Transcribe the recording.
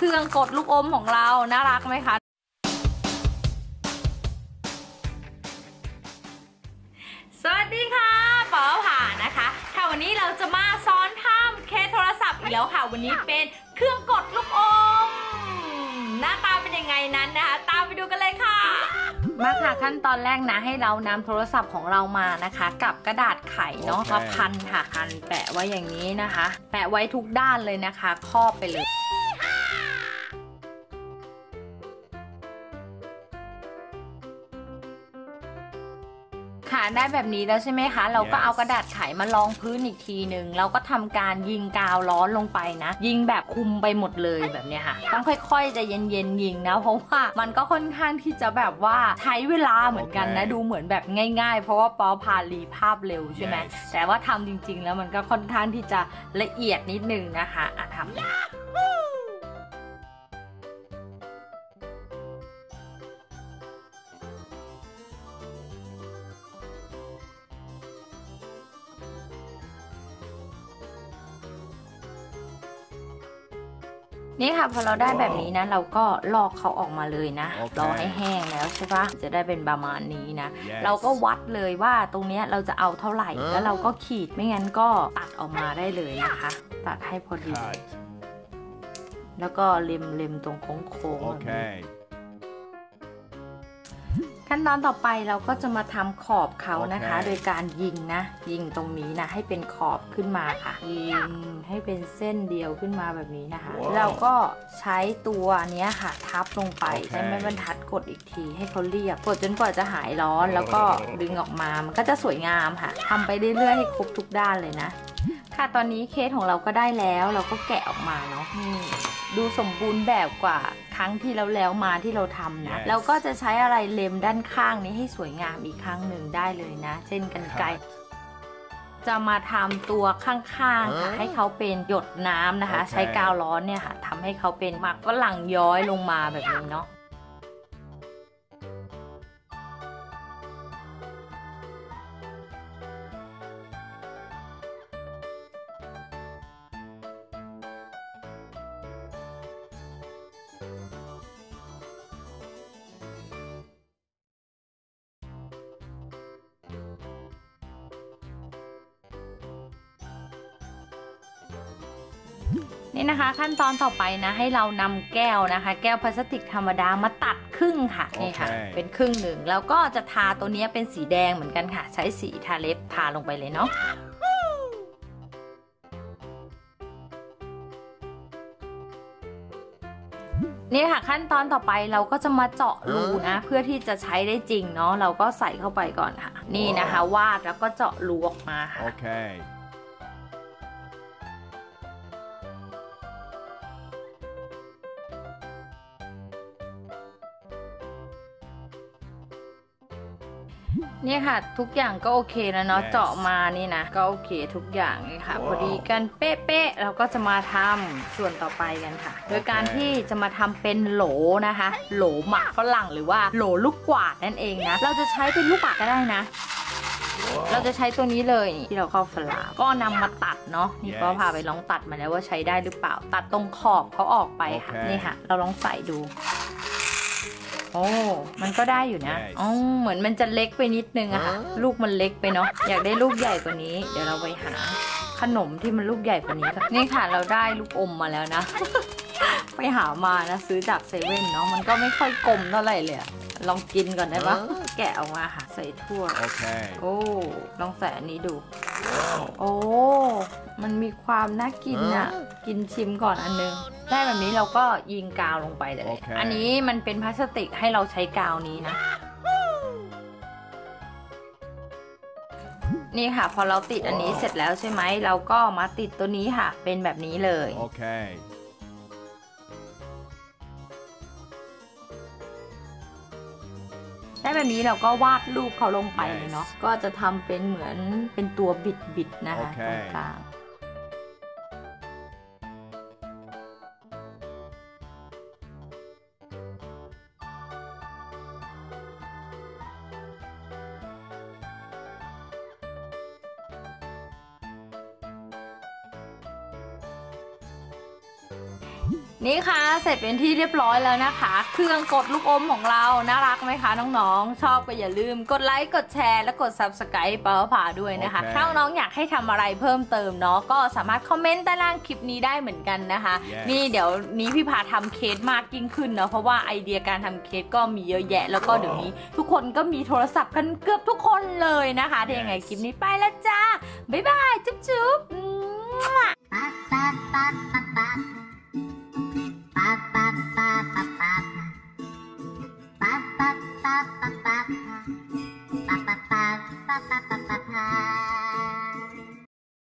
เครื่องกดลูกอมของเรา น่ารักไหมคะ สวัสดีค่ะป๋อผ่านะคะ ค่ะวันนี้เราจะมาซ้อนทำเคสโทรศัพท์อีกแล้วค่ะ วันนี้เป็นเครื่องกดลูกอม หน้าตาเป็นยังไงนั้นนะคะ ตามไปดูกันเลยค่ะ มาค่ะขั้นตอนแรกนะให้เรานำโทรศัพท์ของเรามานะคะ กับกระดาษไขเนาะโอเคมาพันค่ะพันแปะไว้อย่างนี้นะคะ แปะไว้ทุกด้านเลยนะคะ ครอบไปเลย ค่ะได้แบบนี้แล้วใช่ไหมคะ เราก็ Yes เอากระดาษไขมาลองพื้นอีกทีหนึ่งเราก็ทำการยิงกาวร้อนลงไปนะ ยิงแบบคุมไปหมดเลยแบบเนี้ยค่ะ ต้องค่อยๆใจะเย็นๆยิงนะ เพราะว่ามันก็ค่อนข้างที่จะแบบว่าใช้เวลาเหมือนกันนะโอเคดูเหมือนแบบง่าย ๆ เพราะว่าปอพารีภาพเร็วใช่ไหม Yes แต่ว่าทำจริงๆ แล้วมันก็ค่อนข้างที่จะละเอียดนิดนึงนะคะอะทำ นี่ค่ะพอเราได้แบบนี้นะเราก็ลอกเขาออกมาเลยนะโอเครอให้แห้งแล้วใช่ปะจะได้เป็นประมาณนี้นะ Yes เราก็วัดเลยว่าตรงเนี้ยเราจะเอาเท่าไหร่เออแล้วเราก็ขีดไม่งั้นก็ตัดออกมาได้เลยนะคะ ตัดให้พอดี Cut. แล้วก็เล็มเล็มๆตรงโค้งๆแบบนี้ Okay. ขั้นตอนต่อไปเราก็จะมาทำขอบเขานะคะโอเคโดยการยิงนะ ยิงตรงนี้นะ ให้เป็นขอบขึ้นมาค่ะ ยิงให้เป็นเส้นเดียวขึ้นมาแบบนี้นะคะว้าวเราก็ใช้ตัวเนี้ยค่ะ ทับลงไปโอเคใช้ไม้บรรทัดกดอีกทีให้เขาเรียบกดจนกว่าจะหายร้อน แล้วก็ดึงออกมามันก็จะสวยงามค่ะทำไปเรื่อยๆให้ครบทุกด้านเลยนะ ค่ะตอนนี้เคสของเราก็ได้แล้วเราก็แกะออกมาเนาะนี่ดูสมบูรณ์แบบกว่าครั้งที่แล้วแล้วมาที่เราทำนะ Yes เราก็จะใช้อะไรเล็มด้านข้างนี้ให้สวยงามอีกครั้งหนึ่งได้เลยนะ เช่นกันไกร Cut จะมาทำตัวข้างๆค่ะเออให้เขาเป็นหยดน้ำนะคะโอเคใช้กาวร้อนเนี่ยค่ะทำให้เขาเป็นหมักฝรั่งย้อยลงมาแบบนี้เนาะ นี่นะคะขั้นตอนต่อไปนะ ให้เรานำแก้วนะคะ แก้วพลาสติกธรรมดามาตัดครึ่งค่ะนี่ค่ะโอเคเป็นครึ่งหนึ่งแล้วก็จะทาตัวเนี้ยเป็นสีแดงเหมือนกันค่ะ ใช้สีทาเล็บทาลงไปเลยเนาะนี่ค่ะขั้นตอนต่อไปเราก็จะมาเจาะรูนะ เพื่อที่จะใช้ได้จริงเนาะเราก็ใส่เข้าไปก่อนค่ะ นี่นะคะ วาดแล้วก็เจาะรูออกมาค่ะ Okay. นี่ยค่ะ ทุกอย่างก็โอเคแล้วเนาะ Yes เจาะมานี่นะ ก็โอเคทุกอย่างเลยค่ะ Wow พอดีกันเป๊ะๆเราก็จะมาทำส่วนต่อไปกันค่ะ โดยการที่จะมาทำเป็นโหลนะคะ โหลหมักฝรั่งหรือว่าโหลลูกกวาดนั่นเองนะ เราจะใช้เป็นลูกกวาดก็ได้นะ เราจะใช้ตัวนี้เลยนี่ที่เราเข้าฝลาก็นำมาตัดเนาะนี่ Yes ก็พาไปลองตัดมาแล้วว่าใช้ได้หรือเปล่า ตัดตรงขอบเขาออกไปค่ะโอเคนี่ค่ะ เราลองใส่ดู โอ้ มันก็ได้อยู่นะ Yes อ๋อ เหมือนมันจะเล็กไปนิดนึงอะค่ะ ลูกมันเล็กไปเนาะ อยากได้ลูกใหญ่กว่านี้ เดี๋ยวเราไปหาขนมที่มันลูกใหญ่กว่านี้ค่ะนี่ค่ะ เราได้ลูกอมมาแล้วนะ ไปหามานะ ซื้อจากเซเว่นเนาะ มันก็ไม่ค่อยกลมเท่าไหร่เลยอะลองกินก่อนได้ปะเออแกะออกมาค่ะ ใส่ถ้วย Okay. โอ้ ลองใส่อันนี้ดู โอ้ มันมีความน่ากินอะเออกินชิมก่อนอันนึง ได้แบบนี้เราก็ยิงกาวลงไปเลยโอเคอันนี้มันเป็นพลาสติกให้เราใช้กาวนี้นะ นี่ค่ะ พอเราติดอันนี้เสร็จแล้วใช่ไหม เราก็มาติดตัวนี้ค่ะ เป็นแบบนี้เลย Okay. ได้แบบนี้เราก็วาดรูปเขาลงไป Yes เลยเนาะ ก็จะทำเป็นเหมือนเป็นตัวบิดบิดๆนะคะโอเคตรงกลาง นนี่ค่ะเสร็จเป็นที่เรียบร้อยแล้วนะคะ เครื่องกดลูกอมของเราน่ารักไหมคะน้องๆ ชอบก็อย่าลืมกดไลค์กดแชร์และกด subscribe เปาผ่าด้วยนะคะโอเคถ้าน้องๆอยากให้ทำอะไรเพิ่มเติมเนาะก็สามารถคอมเมนต์ใต้ล่างคลิปนี้ได้เหมือนกันนะคะ Yes นี่เดี๋ยวนี้พี่พาทำเคสมากยิ่งขึ้นเนาะเพราะว่าไอเดียการทำเคสก็มีเยอะแยะ แล้วก็เดี๋ยวนี้ ทุกคนก็มีโทรศัพท์กันเกือบทุกคนเลยนะคะถ้ายังไงคลิปนี้ไปแล้วจ้าบ๊ายบายจุ๊บๆ ba ba ba ba ba